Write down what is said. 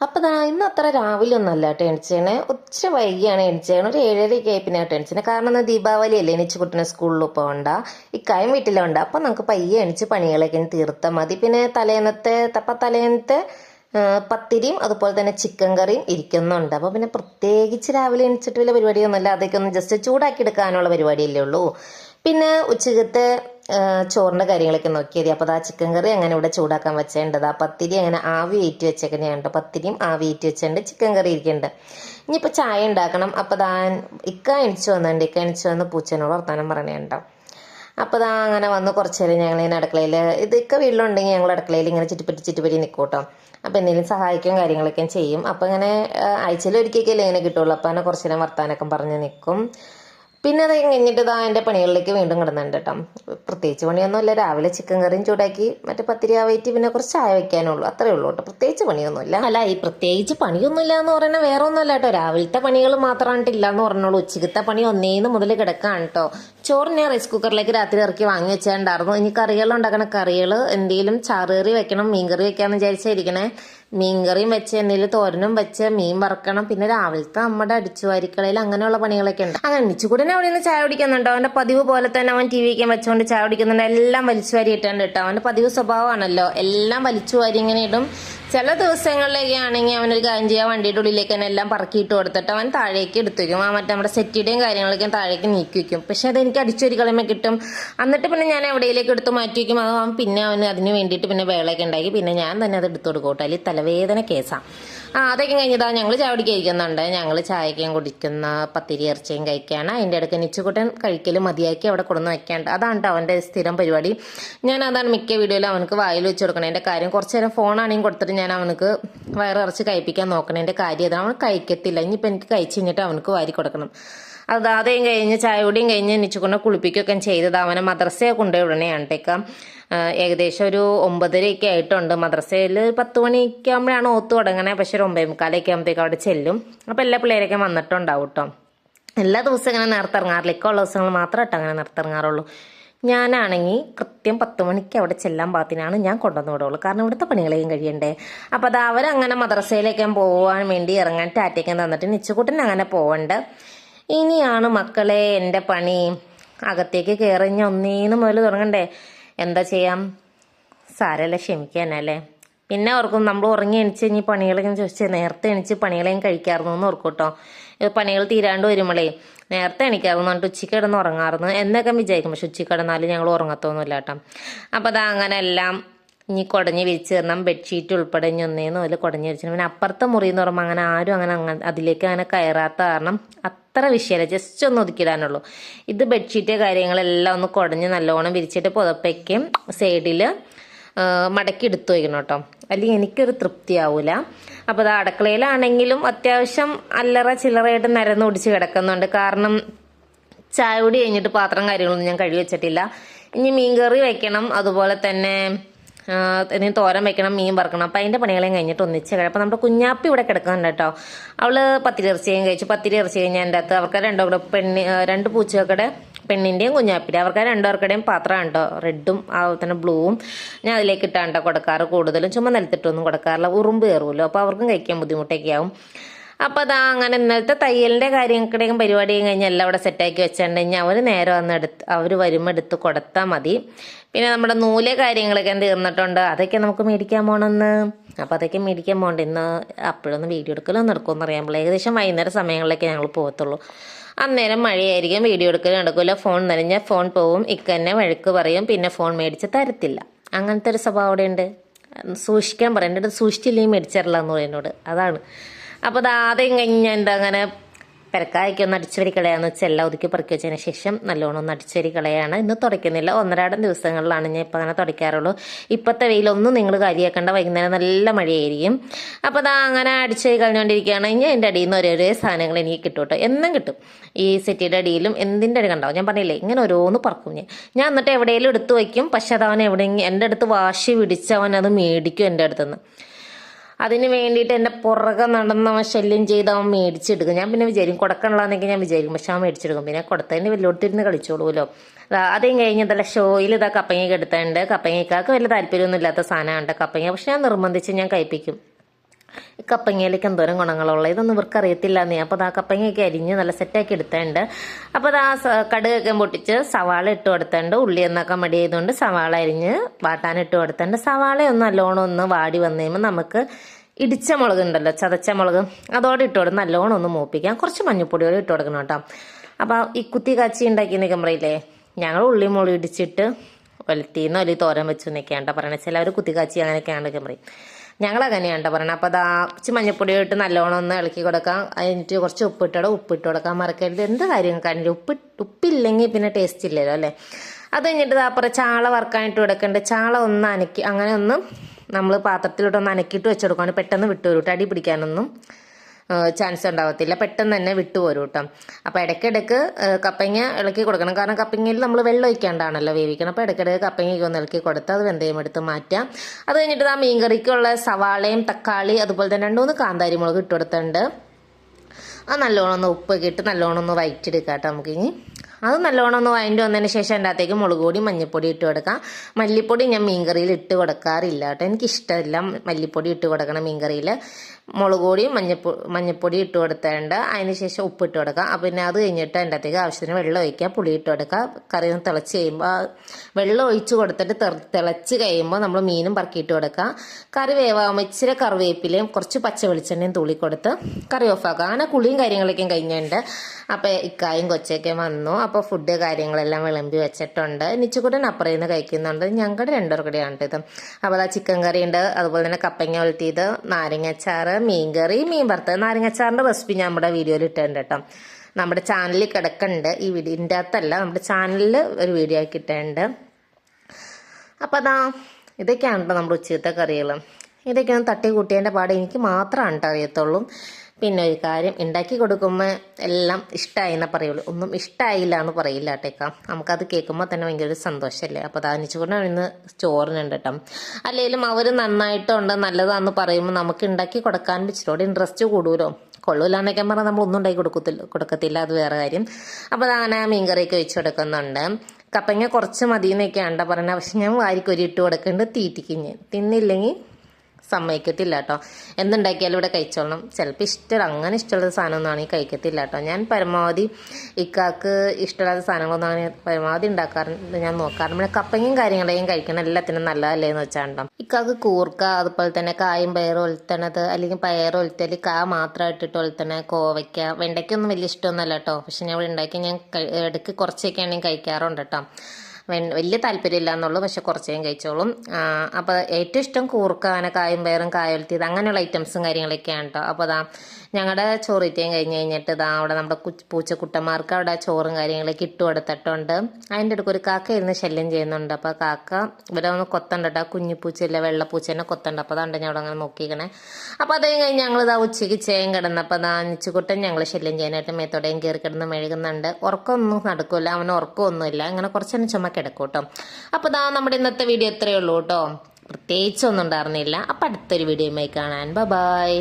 അപ്പൊ താ ഇന്ന് അത്ര രാവിലെ ഒന്നല്ല എണിച്ചേണ് ഉച്ച വൈകിയാണ് എണിച്ചേണ് ഒരു ഏഴരയ്ക്ക് ആയി പിന്നെ ടെൻഷനെ കാരണം ഇന്ന് ദീപാവലി അല്ലേ? എണിച്ച് കുട്ടിനെ സ്കൂളിൽ പോകണ്ട ഇക്കായും വീട്ടിലുണ്ട് അപ്പൊ നമുക്ക് പയ്യെ എണിച്ച് പണികളൊക്കെ തീർത്താൽ മതി. പിന്നെ തലേന്നത്തെ തപ്പ തലേന്നത്തെ പത്തിരിയും അതുപോലെ തന്നെ ചിക്കൻ കറിയും ഇരിക്കുന്നുണ്ട്. അപ്പോൾ പിന്നെ പ്രത്യേകിച്ച് രാവിലെ എണിച്ചിട്ട് വലിയ പരിപാടിയൊന്നുമില്ല. അതൊക്കെ ഒന്ന് ജസ്റ്റ് ചൂടാക്കി എടുക്കാനുള്ള പരിപാടിയല്ലേ ഉള്ളൂ. പിന്നെ ഉച്ചക്കത്തെ ചോറിന്റെ കാര്യങ്ങളൊക്കെ നോക്കിയത്. അപ്പോൾ ആ ചിക്കൻ കറി അങ്ങനെ ഇവിടെ ചൂടാക്കാൻ വെച്ചേണ്ടത്. ആ പത്തിരി അങ്ങനെ ആവി ഏറ്റി വെച്ചേക്കനെയാണ് പത്തിരിയും ആവി ഏറ്റി വെച്ചിട്ടുണ്ട് ചിക്കൻ കറി ഇരിക്കുന്നുണ്ട് ഇനിയിപ്പോൾ ചായ ഉണ്ടാക്കണം. അപ്പോൾ താൻ ഇക്ക എണിച്ചു വന്നിട്ടുണ്ട് ഇക്ക എണിച്ചു വന്ന് പൂച്ചനോട് വർത്താനം പറയണുണ്ടോ അപ്പോൾ ദാ അങ്ങനെ വന്ന് കുറച്ച് നേരം ഞങ്ങൾ ഇങ്ങനെ അടുക്കളയിൽ ഇതൊക്കെ വീട്ടിലുണ്ടെങ്കിൽ ഞങ്ങൾ അടുക്കളയിൽ ഇങ്ങനെ ചുറ്റിപ്പറ്റി ചുറ്റിപ്പറ്റി നിൽക്കും കേട്ടോ അപ്പോൾ എന്തെങ്കിലും സഹായിക്കും കാര്യങ്ങളൊക്കെ ചെയ്യും. അപ്പോൾ ഇങ്ങനെ ആഴ്ചയിൽ ഒരിക്കലല്ലേ ഇങ്ങനെ കിട്ടുള്ളൂ. അപ്പോൾ അങ്ങനെ കുറച്ച് നേരം വർത്താനൊക്കെ പറഞ്ഞ് നിൽക്കും പിന്നെ അത് കഴിഞ്ഞിട്ട് ഇതാ എന്റെ പണികളിലേക്ക് വീണ്ടും കിടന്നുണ്ട് കേട്ടോ പ്രത്യേകിച്ച് പണിയൊന്നുമില്ല. രാവിലെ ചിക്കൻ കറിയും ചൂടാക്കി മറ്റേ പത്തിരി ആവയിട്ട് പിന്നെ കുറച്ച് ചായ വെക്കാനുള്ളൂ. അത്രേ ഉള്ളൂ കേട്ടോ പ്രത്യേകിച്ച് പണിയൊന്നുമില്ല. അല്ല ഈ പ്രത്യേകിച്ച് പണിയൊന്നുമില്ല എന്ന് പറയുന്നത് വേറെ ഒന്നുമല്ല കേട്ടോ രാവിലത്തെ പണികൾ മാത്രമായിട്ട് ഇല്ല എന്ന് പറഞ്ഞോളൂ. ഉച്ചക്കത്തെ പണി ഒന്നേന്ന് മുതൽ കിടക്കാണ് കേട്ടോ ചോറ് ഞാൻ റൈസ് കുക്കറിലേക്ക് രാത്രി ഇറക്കി വാങ്ങി വെച്ചിട്ടുണ്ടായിരുന്നു ഇനി കറികൾ ഉണ്ടാക്കണ കറികൾ എന്തെങ്കിലും ചാറുകറി വെക്കണം മീൻകറി വെക്കാന്ന് വിചാരിച്ചായിരിക്കണേ. മീൻകറിയും വെച്ച് എന്തെങ്കിലും തോരനും വെച്ച് മീൻ വറക്കണം. പിന്നെ രാവിലത്തെ നമ്മുടെ അടിച്ചുവാരിക്കളയിൽ അങ്ങനെയുള്ള പണികളൊക്കെ ഉണ്ട്. അങ്ങനെ നിച്ചുകൂടനെ അവിടെ നിന്ന് ചായ കുടിക്കുന്നുണ്ടോ. അവന്റെ പതിവ് പോലെ തന്നെ അവൻ ടി വിക്ക് വെച്ചുകൊണ്ട് ചായ കുടിക്കുന്നുണ്ട്. എല്ലാം വലിച്ചു വാരി ഇട്ടുണ്ട് കേട്ടോ. അവന്റെ പതിവ് സ്വഭാവമാണല്ലോ. എല്ലാം വലിച്ചു വാരി ഇങ്ങനെ ഇടും. ചില ദിവസങ്ങളിലേക്ക് ആണെങ്കിൽ അവനൊരു കാര്യം ചെയ്യാൻ വണ്ടിയുടെ ഉള്ളിലേക്ക് തന്നെ എല്ലാം പറക്കിയിട്ട് കൊടുത്തിട്ട് അവൻ താഴേക്ക് എടുത്തു വയ്ക്കും ആ മറ്റേ നമ്മുടെ സെറ്റിയുടെയും കാര്യങ്ങളൊക്കെ താഴേക്ക് നീക്കി വയ്ക്കും പക്ഷെ അത് എനിക്ക് അടിച്ചൊരു കളിമ കിട്ടും. എന്നിട്ട് പിന്നെ ഞാൻ എവിടെയിലേക്ക് എടുത്ത് മാറ്റി വയ്ക്കും അത് അവൻ പിന്നെ അവന് അതിന് വേണ്ടിയിട്ട് പിന്നെ വേളയൊക്കെ ഉണ്ടാക്കി. പിന്നെ ഞാൻ തന്നെ അത് എടുത്തു കൊടുക്കും. കേട്ടോ അല്ലെങ്കിൽ തലവേദന കേസാണ് ആ അതൊക്കെ കഴിഞ്ഞതാ ഞങ്ങൾ ചായ കുടിക്കുന്നുണ്ട് ഞങ്ങൾ ചായക്കും കുടിക്കുന്ന പത്തിരി ഇറച്ചിയും കഴിക്കുകയാണ് അതിന്റെ ഇടയ്ക്ക് നിച്ചുകുട്ടൻ കഴിക്കൽ മതിയാക്കി അവിടെ കൊടുന്ന് വെക്കാണ്ട്. അതാണ് അവന്റെ സ്ഥിരം പരിപാടി. ഞാൻ അതാണ് മിക്ക വീഡിയോയിലും അവനക്ക് വായിൽ വെച്ച് കൊടുക്കണതിന്റെ കാര്യം കുറച്ച് നേരം ഫോണാണെങ്കിൽ കൊടുത്തിട്ട് ഞാൻ അവനക്ക് വയറിറച്ച് കഴിപ്പിക്കാൻ നോക്കണതിന്റെ കാര്യം അതാണ്. അവൻ കഴിക്കത്തില്ല. ഇനിയിപ്പോൾ എനിക്ക് കഴിച്ച് കഴിഞ്ഞിട്ട് അവനക്ക് വാരി കൊടുക്കണം. അത് ആദ്യം കഴിഞ്ഞ് ചായ കുടിയും കഴിഞ്ഞ് നിച്ചുകൊണ്ട് കുളിപ്പിക്കുകയൊക്കെ ചെയ്തത് അവനെ മദ്രസയെ കൊണ്ടുപോയി ഉടനെയാണ് ടേക്കാം ഏകദേശം ഒരു ഒമ്പതരയൊക്കെ ആയിട്ടുണ്ട്. മദ്രസയിൽ പത്ത് മണിയൊക്കെ ആകുമ്പോഴാണ് ഓത്ത് തുടങ്ങണേ. പക്ഷെ ഒരു ഒമ്പത് മുക്കാലൊക്കെ ആകുമ്പോഴത്തേക്ക് അവിടെ ചെല്ലും. അപ്പോൾ എല്ലാ പിള്ളേരൊക്കെ വന്നിട്ടുണ്ടാവും കേട്ടോ. എല്ലാ ദിവസവും ഇങ്ങനെ നേരത്തെ ഇറങ്ങാറില്ല ഇക്കുള്ള ദിവസങ്ങൾ മാത്രമേ കേട്ടോ അങ്ങനെ നേരത്തെ ഇറങ്ങാറുള്ളൂ ഞാനാണെങ്കിൽ കൃത്യം പത്ത് മണിക്ക് അവിടെ ചെല്ലാൻ പാത്തിനാണ് ഞാൻ കൊണ്ടുവന്ന് വിടുള്ളൂ. കാരണം ഇവിടുത്തെ പണികളെയും കഴിയണ്ടേ. അപ്പോൾ അത് അവരങ്ങനെ മദ്രസയിലേക്കാൻ പോകാൻ വേണ്ടി ഇറങ്ങാൻ ടാറ്റയ്ക്കാൻ തന്നിട്ട് നിച്ചുകൂട്ടൻ അങ്ങനെ പോവണ്ട്. ഇനിയാണ് മക്കളെ എന്റെ പണി. അകത്തേക്ക് കയറി ഞാൻ ഒന്നീന്ന് മുതൽ തുടങ്ങണ്ടേ. എന്താ ചെയ്യാം? സാരല്ല ക്ഷമിക്കാനല്ലേ പിന്നെ ഓർക്കും നമ്മൾ ഉറങ്ങി എണിച്ച് ഇനി പണികളൊക്കെ ചോദിച്ചാൽ നേരത്തെ എണിച്ച് പണികളെയും കഴിക്കാറുന്നു എന്ന് ഓർക്കും കേട്ടോ. പണികൾ തീരാണ്ട് വരുമ്പോഴേ നേരത്തെ എണിക്കാറുന്നു എന്നിട്ട് ഉച്ചയ്ക്ക് കിടന്ന് ഉറങ്ങാറുന്നു. എന്നൊക്കെ വിചാരിക്കും. പക്ഷെ ഉച്ചയ്ക്ക് കിടന്നാലും ഞങ്ങൾ ഉറങ്ങത്തൊന്നുമില്ല കേട്ടോ. അപ്പോൾ അത് അങ്ങനെ എല്ലാം ഇനി കുടഞ്ഞ് വിരിച്ച് തരണം ബെഡ്ഷീറ്റ് ഉൾപ്പെടെ ഇനി ഒന്നേന്ന് പോലെ കുടഞ്ഞ് വിരിച്ചു പിന്നെ അപ്പുറത്തെ മുറി എന്ന് പറയുമ്പോൾ അങ്ങനെ ആരും അങ്ങനെ അങ്ങനെ അതിലേക്ക് അങ്ങനെ കയറാത്ത കാരണം അത്ര വിഷയമല്ല ജസ്റ്റ് ഒന്ന് ഒതുക്കിടാനുള്ളൂ. ഇത് ബെഡ്ഷീറ്റ് കാര്യങ്ങളെല്ലാം ഒന്ന് കുടഞ്ഞ് നല്ലോണം വിരിച്ചിട്ട് പുതപ്പയ്ക്കും സൈഡിൽ മടക്കി എടുത്തു വയ്ക്കണം കേട്ടോ. അല്ലെങ്കിൽ എനിക്കൊരു തൃപ്തിയാവൂല. അപ്പോൾ അത് അടുക്കളയിലാണെങ്കിലും അത്യാവശ്യം അല്ലറ ചില്ലറയായിട്ട് നിരന്ന് ഒടിച്ച് കിടക്കുന്നുണ്ട്. കാരണം ചായ കൂടി കഴിഞ്ഞിട്ട് പാത്രം കാര്യങ്ങളൊന്നും ഞാൻ കഴുകി വെച്ചിട്ടില്ല. ഇനി മീൻ കറി വെക്കണം. അതുപോലെ തന്നെ ഇനി തോരൻ വെക്കണം മീൻ വറക്കണം. അപ്പം അതിന്റെ പണികളെയും കഴിഞ്ഞിട്ട് ഒന്നിച്ച് കഴിയും അപ്പം നമ്മുടെ കുഞ്ഞാപ്പി ഇവിടെ കിടക്കുന്നുണ്ട് കേട്ടോ. അവൾ പത്തിരി ഇറച്ചിയും കഴിച്ചു. പത്തിരി ഇറച്ചി കഴിഞ്ഞാൽ എന്റെ അകത്ത് അവർക്ക് രണ്ടോ കൂടെ പെണ്ണി രണ്ട് പൂച്ചകളുടെ പെണ്ണിന്റെയും കുഞ്ഞാപ്പിന്റെ അവർക്ക് രണ്ടുപേർക്കുടെയും പാത്രമാണ് കേട്ടോ റെഡും അതുപോലെ തന്നെ ബ്ലൂവും ഞാൻ അതിലേക്ക് ഇട്ടാണ്ടോ കൊടുക്കാറ്. കൂടുതലും ചുമ്മാ നിലത്തിട്ടൊന്നും കൊടുക്കാറില്ല. ഉറുമ്പ് കയറുമല്ലോ അപ്പോൾ അവർക്കും കഴിക്കാൻ ബുദ്ധിമുട്ടൊക്കെ ആവും അപ്പോൾ അതാ അങ്ങനെ ഇന്നലത്തെ തയ്യലിന്റെ കാര്യങ്ങളുടെയും പരിപാടിയും കഴിഞ്ഞ് എല്ലാം അവിടെ സെറ്റാക്കി വെച്ചിട്ടുണ്ട് ഇനി അവർ നേരെ വന്ന് എടുത്ത് അവർ വരുമ്പോൾ എടുത്ത് കൊടുത്താൽ മതി. പിന്നെ നമ്മുടെ നൂൽ കാര്യങ്ങളൊക്കെ തീർന്നിട്ടുണ്ട്? അതൊക്കെ നമുക്ക് മേടിക്കാൻ പോകണമെന്ന് അപ്പോൾ അതൊക്കെ മേടിക്കാൻ പോകണ്ട ഇന്ന് അപ്പോഴൊന്നും വീഡിയോ എടുക്കലൊന്നും നടക്കുമെന്ന് അറിയാൻ ഏകദേശം വൈകുന്നേരം സമയങ്ങളിലൊക്കെ ഞങ്ങൾ പോകത്തുള്ളൂ അന്നേരം മഴയായിരിക്കും. വീഡിയോ എടുക്കലും നടക്കില്ല ഫോൺ നനഞ്ഞാൽ ഫോൺ പോവും. ഇക്കന്നെ വഴക്ക് പറയും. പിന്നെ ഫോൺ മേടിച്ച് തരത്തില്ല. അങ്ങനത്തെ ഒരു സ്വഭാവം അവിടെ ഉണ്ട് സൂക്ഷിക്കാൻ പറയാം. എന്റെ അടുത്ത് സൂക്ഷിച്ചില്ലെങ്കിൽ മേടിച്ചറില്ല എന്ന് പറയുന്നോട് അതാണ്. അപ്പോൾ അത് ആദ്യം കഴിഞ്ഞ് എന്താ അങ്ങനെ പെരക്കായ്ക്ക് ഒന്ന് അടിച്ചുവരി കളയാന്ന് വെച്ചാൽ എല്ലാം ഒതുക്കി പെറുക്കി വെച്ചതിന് ശേഷം നല്ലോണം ഒന്ന് അടിച്ചുവരി കളയാണ് ഇന്ന് തുടയ്ക്കുന്നില്ല. ഒന്നരാടം ദിവസങ്ങളിലാണ് ഞാൻ ഇപ്പം അങ്ങനെ തുടയ്ക്കാറുള്ളൂ. ഇപ്പോഴത്തെ വെയിലൊന്നും നിങ്ങൾ കാര്യമാക്കേണ്ട വൈകുന്നേരം നല്ല മഴയായിരിക്കും. അപ്പോൾ അതാ അങ്ങനെ അടിച്ചുവരി കളഞ്ഞുകൊണ്ടിരിക്കുകയാണ് ഇനി എന്റെ അടിയിൽ നിന്ന് ഓരോരോ സാധനങ്ങൾ എനിക്ക് കിട്ടും എന്നും കിട്ടും. ഈ സെറ്റിയുടെ അടിയിലും എന്തിന്റെ അടി കണ്ടാവും ഞാൻ പറഞ്ഞില്ലേ ഇങ്ങനെ ഓരോന്ന് പറക്കും ഞാൻ. ഞാൻ എന്നിട്ട് എവിടെയെങ്കിലും എടുത്തു വയ്ക്കും. പക്ഷെ അത് അവൻ എവിടെയെങ്കിലും എന്റെ അടുത്ത് വാശി പിടിച്ച് അവൻ അത് മേടിക്കും എന്റെ അടുത്തുനിന്ന്. അതിന് വേണ്ടിയിട്ട് എന്റെ പുറകെ നടന്ന് അവൻ ശല്യം ചെയ്ത് അവൻ മേടിച്ചെടുക്കും. ഞാൻ പിന്നെ വിചാരിക്കും കൊടുക്കണല്ലാന്നൊക്കെ ഞാൻ വിചാരിക്കും. പക്ഷെ അവൻ മേടിച്ചെടുക്കും. പിന്നെ കൊടുത്തതിന് വലിയോട്ടിരുന്ന് കളിച്ചോളൂല്ലോ. അതേം കഴിഞ്ഞതല്ല ഷോയിൽ ഇതാ കപ്പങ്ങയ്ക്ക് എടുത്തുണ്ട്. കപ്പങ്ങയ്ക്കാർക്ക് വലിയ താല്പര്യമൊന്നും ഇല്ലാത്ത സാധനമാണ് കപ്പങ്ങ. പക്ഷെ ഞാൻ നിർബന്ധിച്ച് ഞാൻ കഴിപ്പിക്കും. കപ്പങ്ങയിലേക്ക് എന്തോരം ഗുണങ്ങളുള്ള ഇതൊന്നും ഇവർക്ക് അറിയത്തില്ല നീ അപ്പോൾ ആ കപ്പങ്ങയൊക്കെ അരിഞ്ഞ് നല്ല സെറ്റാക്കി എടുത്തുണ്ട് അപ്പോൾ അത് ആ കടുകൊക്കെ പൊട്ടിച്ച് സവാള ഇട്ട് കൊടുത്തുണ്ട് ഉള്ളി എന്നൊക്കെ മടി ചെയ്തുകൊണ്ട് സവാള അരിഞ്ഞ് വാട്ടാൻ ഇട്ട് കൊടുത്തുണ്ട് സവാള ഒന്ന് നല്ലോണം ഒന്ന് വാടി വന്നു കഴിയുമ്പോൾ നമുക്ക് ഇടിച്ച മുളക് ഉണ്ടല്ലോ ചതച്ച മുളക്. അതോടെ ഇട്ട് കൊടുത്ത് നല്ലോണം ഒന്ന് മൂപ്പിക്കാം. കുറച്ച് മഞ്ഞപ്പൊടിയോടെ ഇട്ട് കൊടുക്കണം കേട്ടോ. അപ്പോൾ ഈ കുത്തി കാച്ചി ഉണ്ടാക്കി നിൽക്കാൻ പറയില്ലേ? ഞങ്ങൾ ഉള്ളി മുളക് ഇടിച്ചിട്ട് ഒലത്തിന്നോ അല്ലെങ്കിൽ തോരൻ വെച്ചു എന്നൊക്കെയാണ് പറയണത് ചിലവർ കുത്തി കാച്ചി അങ്ങനെയൊക്കെയാണ് പറയും. ഞങ്ങൾ അങ്ങനെയാണ് പറയണത് അപ്പോൾ അതാ കുറച്ച് മഞ്ഞപ്പൊടി ഇട്ട് നല്ലോണം ഒന്ന് ഇളക്കി കൊടുക്കാം. അതിനിട്ട് കുറച്ച് ഉപ്പിട്ടോടെ ഉപ്പിട്ട് കൊടുക്കാൻ മറക്കരുത്. എന്ത് കാര്യം കാണില്ല ഉപ്പ് ഉപ്പില്ലെങ്കിൽ പിന്നെ ടേസ്റ്റ് ഇല്ലല്ലോ അല്ലേ? അത് കഴിഞ്ഞിട്ട് അപ്പുറം ചാള വറുക്കാനായിട്ട് കൊടുക്കേണ്ട ചാള ഒന്ന് അനക്കി അങ്ങനെ ഒന്ന് നമ്മൾ പാത്രത്തിലോട്ട് ഒന്ന് അനക്കിയിട്ട് വെച്ചെടുക്കുകയാണ് പെട്ടെന്ന് വിട്ടു വരും. അടി പിടിക്കാനൊന്നും. ചാൻസ് ഉണ്ടാവത്തില്ല. പെട്ടെന്ന് തന്നെ വിട്ടുപോരും കേട്ടോ അപ്പോൾ ഇടയ്ക്കിടയ്ക്ക് കപ്പങ്ങ ഇളക്കി കൊടുക്കണം. കാരണം കപ്പങ്ങയിൽ നമ്മൾ വെള്ളം ഒഴിക്കാണ്ടാണല്ലോ വേവിക്കണം അപ്പോൾ ഇടയ്ക്കിടയ്ക്ക് കപ്പങ്ങയ്ക്ക് ഒന്ന് ഇളക്കി കൊടുത്ത് അത് വെന്തയും എടുത്ത് മാറ്റാം. അത് കഴിഞ്ഞിട്ട് ആ മീൻകറിക്കുള്ള സവാളയും തക്കാളി അതുപോലെ തന്നെ രണ്ട് മൂന്ന് കാന്താരി മുളക് ഇട്ട് കൊടുത്തിട്ടുണ്ട്. അത് നല്ലോണം ഒന്ന് ഉപ്പൊക്കെ ഇട്ട് നല്ലോണം ഒന്ന് വയറ്റെടുക്കാം കേട്ടോ നമുക്കിനി അത് നല്ലോണം ഒന്ന് വഴണ്ടി വന്നതിന് ശേഷം അതിന്റെ അകത്തേക്ക് മുളക് പൊടി മഞ്ഞൾപ്പൊടി ഇട്ട് കൊടുക്കാം. മല്ലിപ്പൊടി ഞാൻ മീൻകറിയിൽ ഇട്ട് കൊടുക്കാറില്ല കേട്ടോ എനിക്കിഷ്ടമില്ല മല്ലിപ്പൊടി ഇട്ട് കൊടുക്കണം മീൻകറിയിൽ. മുളക് പൊടിയും മഞ്ഞപ്പൊ മഞ്ഞൾപ്പൊടി ഇട്ട് കൊടുത്തേണ്ട. അതിന് ശേഷം ഉപ്പ് ഇട്ട് കൊടുക്കുക. അപ്പം പിന്നെ അത് കഴിഞ്ഞിട്ട് അതിന്റെ അകത്തേക്ക് ആവശ്യത്തിന് വെള്ളം ഒഴിക്കുക. പുളി ഇട്ട് കൊടുക്കുക. കറി ഒന്ന് തിളച്ച് കഴിയുമ്പോൾ വെള്ളം ഒഴിച്ച് കൊടുത്തിട്ട് തെള- തിളച്ച് കഴിയുമ്പോൾ നമ്മൾ മീനും പറക്കിയിട്ട് കൊടുക്കുക. കറി വേവാകുമ്പോൾ ഇച്ചിരി കറിവേപ്പിലയും കുറച്ച് പച്ച വെളിച്ചെണ്ണയും തുള്ളി കൊടുത്ത് കറി ഓഫാക്കുക അങ്ങനെ കുളിയും കാര്യങ്ങളൊക്കെയും കഴിഞ്ഞിട്ടുണ്ട്. അപ്പോൾ ഇക്കായും കൊച്ചൊക്കെ വന്നു. അപ്പോൾ ഫുഡ് കാര്യങ്ങളെല്ലാം വിളമ്പി വെച്ചിട്ടുണ്ട്. നിച്ചുകൂടൻ അപ്പുറയിൽ നിന്ന് കഴിക്കുന്നുണ്ട്. ഞങ്ങളുടെ രണ്ടുപേർക്കൂടെയാണ് ഇത് അപ്പോൾ ആ ചിക്കൻ കറി ഉണ്ട്. അതുപോലെ തന്നെ കപ്പങ്ങ ഒലത്തിയത് നാരങ്ങച്ചാറ്. മീൻ കറി മീൻ വറുത്തത്. നാരങ്ങച്ചാറിന്റെ റെസിപ്പി ഞാൻ നമ്മുടെ വീഡിയോയിൽ ഇട്ടിട്ടുണ്ട് കേട്ടോ. നമ്മുടെ ചാനലിൽ കിടക്കുന്നുണ്ട് ഈ വീഡിയോന്റെ അകത്തല്ല നമ്മുടെ ചാനലിൽ ഒരു വീഡിയോ ആക്കി ഇട്ടുണ്ട് അപ്പോൾ അതാ ഇതൊക്കെയാണ് കേട്ടോ നമ്മുടെ ഉച്ചത്തെ കറികൾ ഇതൊക്കെയാണ് തട്ടി കൂട്ടിയതിന്റെ പാട്. എനിക്ക് മാത്രമാണ് കേട്ടോ അറിയത്തുള്ളൂ. പിന്നെ ഒരു കാര്യം ഉണ്ടാക്കി കൊടുക്കുമ്പോൾ എല്ലാം ഇഷ്ടമായി എന്നേ പറയുള്ളൂ. ഒന്നും ഇഷ്ടമായില്ല എന്ന് പറയില്ല കേട്ടേക്കാം നമുക്കത് കേൾക്കുമ്പോൾ തന്നെ ഭയങ്കര ഒരു സന്തോഷമല്ലേ അപ്പോൾ അതാനിച്ചുകൊണ്ട് ഇന്ന് ചോറിനുണ്ട് കേട്ടോ. അല്ലെങ്കിലും അവർ നന്നായിട്ടുണ്ട് നല്ലതാന്ന് പറയുമ്പോൾ നമുക്ക് ഉണ്ടാക്കി കൊടുക്കാൻ ഇച്ചിരി ഇൻട്രസ്റ്റ് കൂടുമല്ലോ കൊള്ളൂലെന്നൊക്കെ പറഞ്ഞാൽ നമ്മൾ ഒന്നും ഉണ്ടാക്കി കൊടുക്കത്തില്ല കൊടുക്കത്തില്ല. അത് വേറെ കാര്യം. അപ്പോൾ അങ്ങനെ മീൻകറിയൊക്കെ വെച്ച് കൊടുക്കുന്നുണ്ട്. കപ്പങ്ങ കുറച്ച് മതി എന്നൊക്കെയാണ് പറഞ്ഞത് പക്ഷെ ഞാൻ വാരിക്കൊരി ഇട്ട് കൊടുക്കുന്നുണ്ട് തീറ്റിക്കിഞ്ഞ് തിന്നില്ലെങ്കിൽ സമ്മതിക്കത്തില്ല കേട്ടോ എന്തുണ്ടാക്കിയാലും ഇവിടെ കഴിച്ചോളണം. ചിലപ്പോൾ ഇഷ്ടം അങ്ങനെ ഇഷ്ടമുള്ള സാധനമൊന്നും ആണെങ്കിൽ കഴിക്കത്തില്ല കേട്ടോ ഞാൻ പരമാവധി ഇക്കാക്ക് ഇഷ്ടമില്ലാത്ത സാധനങ്ങളൊന്നും പരമാവധി ഉണ്ടാക്കാറുണ്ട് ഞാൻ നോക്കാറുണ്ട്. പിന്നെ കപ്പങ്ങയും കാര്യങ്ങളെയും കഴിക്കണം. എല്ലാത്തിനും നല്ലതല്ലേ എന്ന് വെച്ചാണ്ടോ. ഇക്കാക്ക് കൂർക്ക അതുപോലെ തന്നെ കായും പയർ ഒലുത്തണത് അല്ലെങ്കിൽ പയർ ഒലത്തൽ കാ മാത്രമായിട്ടിട്ട് ഒലുത്തണ കോവയ്ക്ക വെണ്ടയ്ക്കൊന്നും വലിയ ഇഷ്ടമൊന്നുമല്ല കേട്ടോ. പക്ഷെ ഞാൻ ഇവിടെ ഉണ്ടാക്കി ഞാൻ ഇടയ്ക്ക് കുറച്ചൊക്കെ ആണെങ്കിൽ കഴിക്കാറുണ്ട് കേട്ടോ. വലിയ താല്പര്യമില്ല എന്നുള്ളൂ പക്ഷെ കുറച്ചേം കഴിച്ചോളും. അപ്പോൾ ഏറ്റവും ഇഷ്ടം കൂർക്ക അങ്ങനെ കായും പയറും കായൊലത്തിയത് അങ്ങനെയുള്ള ഐറ്റംസും കാര്യങ്ങളൊക്കെയാണ് കേട്ടോ അപ്പോൾ അതാ ഞങ്ങളുടെ ചോറിറ്റയും കഴിഞ്ഞ് കഴിഞ്ഞിട്ട് ഇതാ അവിടെ നമ്മുടെ പൂച്ചക്കുട്ടന്മാർക്ക് അവിടെ ചോറും കാര്യങ്ങളൊക്കെ ഇട്ടു കൊടുത്തിട്ടുണ്ട്. അതിന്റെ അടുക്ക് ഒരു കാക്ക ഇരുന്ന് ശല്യം ചെയ്യുന്നുണ്ട്. അപ്പോൾ കാക്ക ഇവിടെ ഒന്ന് കൊത്തണ്ട കേട്ടോ വെള്ളപ്പൂച്ച വെള്ളപ്പൂച്ചേനെ കൊത്തണ്ട. അപ്പോൾ അതാണ്ട് ഞാൻ അവിടെ അങ്ങനെ നോക്കിക്കണേ അപ്പോൾ അത് കഴിഞ്ഞ് ഞങ്ങൾ ഇതാ ഉച്ചയ്ക്ക് ചേൻ കിടന്നപ്പോൾ അതാ നിച്ചുകുട്ടൻ ഞങ്ങൾ ശല്യം ചെയ്യാനായിട്ട് മേത്തോടെയും കയറി കിടന്ന് മെഴുകുന്നുണ്ട്. ഉറക്കമൊന്നും നടക്കില്ല അവന് ഉറക്കമൊന്നുമില്ല അങ്ങനെ കുറച്ചൊന്നും ചുമ കിടക്കും കേട്ടോ അപ്പോൾ ഇതാ നമ്മുടെ ഇന്നത്തെ വീഡിയോ ഇത്രയേ ഉള്ളൂ കേട്ടോ. പ്രത്യേകിച്ചൊന്നും ഉണ്ടായിരുന്നില്ല. അപ്പം അടുത്തൊരു വീഡിയോയുമായി കാണാൻ. ബ ബായ്